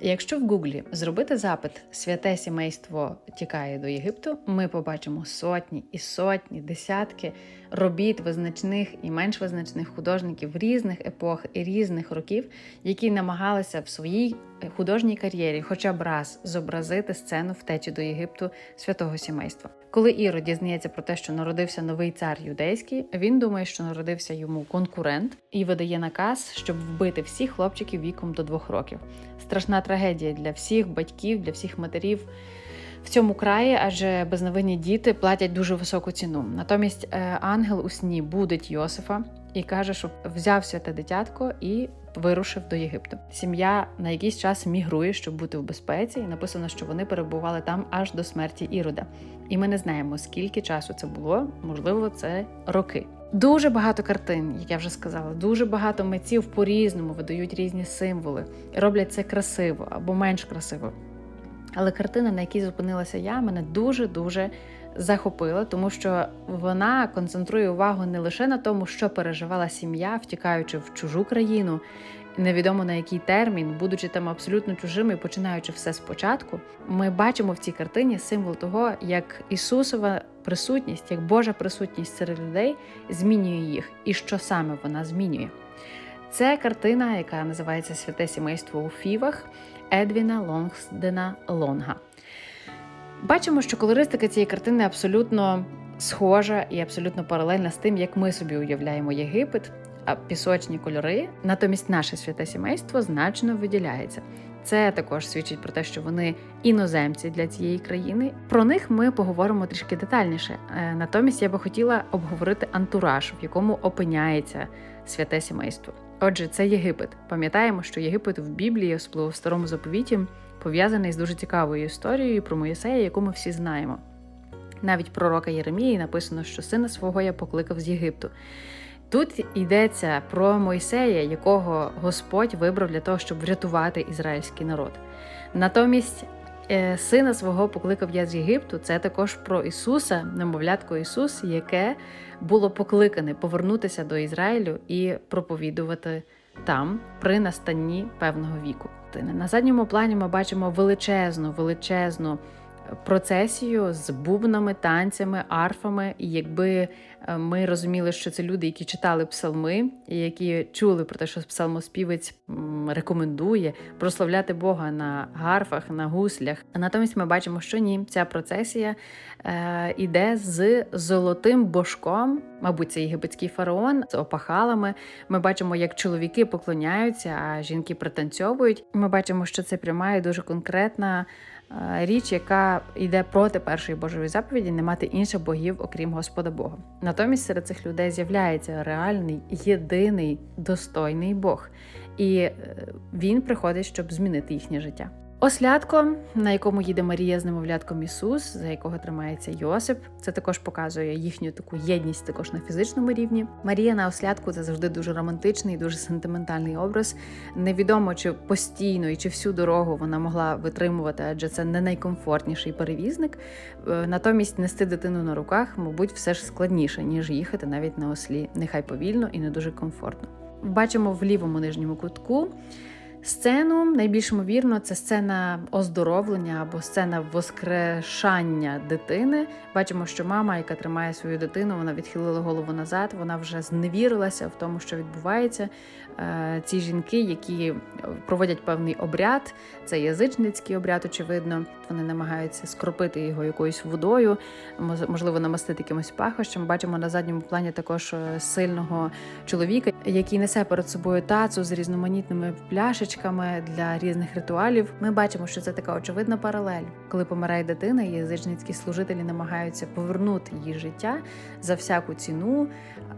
Якщо в Гуглі зробити запит Святе сімейство тікає до Єгипту, ми побачимо сотні і сотні, десятки робіт визначних і менш визначних художників різних епох і різних років, які намагалися в своїй художній кар'єрі хоча б раз зобразити сцену втечі до Єгипту святого сімейства. Коли Ірод дізнається про те, що народився новий цар юдейський, він думає, що народився йому конкурент і видає наказ, щоб вбити всіх хлопчиків віком до двох років. Страшна трагедія для всіх батьків, для всіх матерів в цьому краї, адже безневинні діти платять дуже високу ціну. Натомість е, ангел у сні будить Йосифа і каже, щоб взяв святе дитятко і вирушив до Єгипту. Сім'я на якийсь час мігрує, щоб бути в безпеці, і написано, що вони перебували там аж до смерті Ірода. І ми не знаємо, скільки часу це було, можливо, це роки. Дуже багато картин, як я вже сказала, дуже багато митців по-різному видають різні символи, роблять це красиво або менш красиво. Але картина, на якій зупинилася я, мене дуже-дуже захопила, тому що вона концентрує увагу не лише на тому, що переживала сім'я, втікаючи в чужу країну, невідомо на який термін, будучи там абсолютно чужими і починаючи все спочатку. Ми бачимо в цій картині символ того, як Ісусова присутність, як Божа присутність серед людей змінює їх, і що саме вона змінює. Це картина, яка називається Святе сімейство у Фівах Едвіна Лонгсдена Лонга. Бачимо, що колористика цієї картини абсолютно схожа і абсолютно паралельна з тим, як ми собі уявляємо Єгипет, а пісочні кольори. Натомість наше святе сімейство значно виділяється. Це також свідчить про те, що вони іноземці для цієї країни. Про них ми поговоримо трішки детальніше. Е, Натомість я би хотіла обговорити антураж, в якому опиняється святе сімейство. Отже, це Єгипет. Пам'ятаємо, що Єгипет в Біблії, особливо в старому заповіті, пов'язаний з дуже цікавою історією про Моїсея, яку ми всі знаємо. Навіть пророка Єремії написано, що сина свого я покликав з Єгипту. Тут йдеться про Мойсея, якого Господь вибрав для того, щоб врятувати ізраїльський народ. Натомість сина свого покликав я з Єгипту. Це також про Ісуса, немовлятко Ісус, яке було покликане повернутися до Ізраїлю і проповідувати там при настанні певного віку. На задньому плані ми бачимо величезну, величезну процесію з бубнами, танцями, арфами. І якби е, ми розуміли, що це люди, які читали псалми, і які чули про те, що псалмоспівець рекомендує прославляти Бога на гарфах, на гуслях. А натомість ми бачимо, що ні, ця процесія е, іде з золотим божком, мабуть, це єгипетський фараон з опахалами. Ми бачимо, як чоловіки поклоняються, а жінки пританцьовують. Ми бачимо, що це пряма і дуже конкретна. е, Річ, яка йде проти першої Божої заповіді, не мати інших богів, окрім Господа Бога. Натомість серед цих людей з'являється реальний, єдиний достойний Бог, і е, він приходить, щоб змінити їхнє життя. Ослядко, на якому їде Марія з немовлятком Ісус, за якого тримається Йосип, це також показує їхню таку єдність також на фізичному рівні. Марія на ослядку це завжди дуже романтичний, дуже сентиментальний образ. Невідомо чи постійно і чи всю дорогу вона могла витримувати, адже це не найкомфортніший перевізник. Е, Натомість нести дитину на руках, мабуть, все ж складніше, ніж їхати навіть на ослі, нехай повільно і не дуже комфортно. Бачимо в лівому нижньому кутку. Сцену найбільш ймовірно, це сцена оздоровлення або сцена воскрешання дитини. Бачимо, що мама, яка тримає свою дитину, вона відхилила голову назад, вона вже зневірилася в тому, що відбувається. Е, Ці жінки, які проводять певний обряд, це язичницький обряд, очевидно. Вони намагаються скропити його якоюсь водою, можливо, намастити якимось пахощем. Бачимо на задньому плані також е, сильного чоловіка, який несе перед собою тацу з різноманітними пляшечками для різних ритуалів. Ми бачимо, що це така очевидна паралель. Коли помирає дитина, язичницькі служителі намагаються повернути її життя за всяку ціну,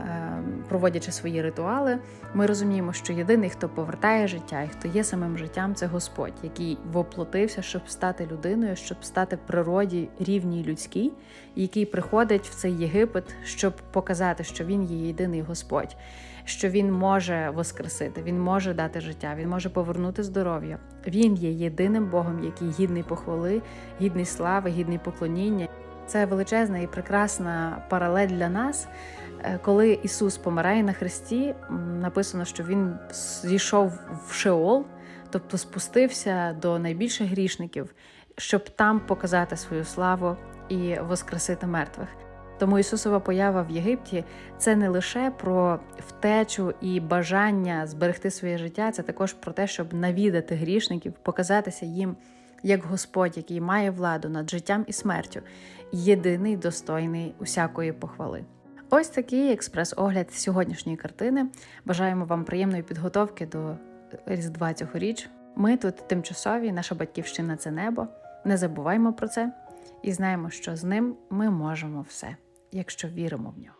е, проводячи свої ритуали. Ми розуміємо, що єдиний, хто повертає життя і хто є самим життям, це Господь, який воплотився, щоб стати людиною, щоб стати природі рівній людській, який приходить в цей Єгипет, щоб показати, що він є єдиний Господь, що він може воскресити, він може дати життя, він може повернути здоров'я. Він є єдиним Богом, який гідний похвали, гідний слави, гідний поклоніння. Це величезна і прекрасна паралель для нас. Е, Коли Ісус помирає на хресті, написано, що Він зійшов в Шеол, тобто спустився до найбільших грішників, щоб там показати свою славу і воскресити мертвих. Тому Ісусова поява в Єгипті це не лише про втечу і бажання зберегти своє життя, це також про те, щоб навідати грішників, показатися їм як Господь, який має владу над життям і смертю, єдиний достойний усякої похвали. Ось такий експрес-огляд сьогоднішньої картини. Бажаємо вам приємної підготовки до Різдва цьогоріч. Ми тут тимчасові, наша батьківщина це небо. Не забуваймо про це і знаємо, що з ним ми можемо все, якщо віримо в нього.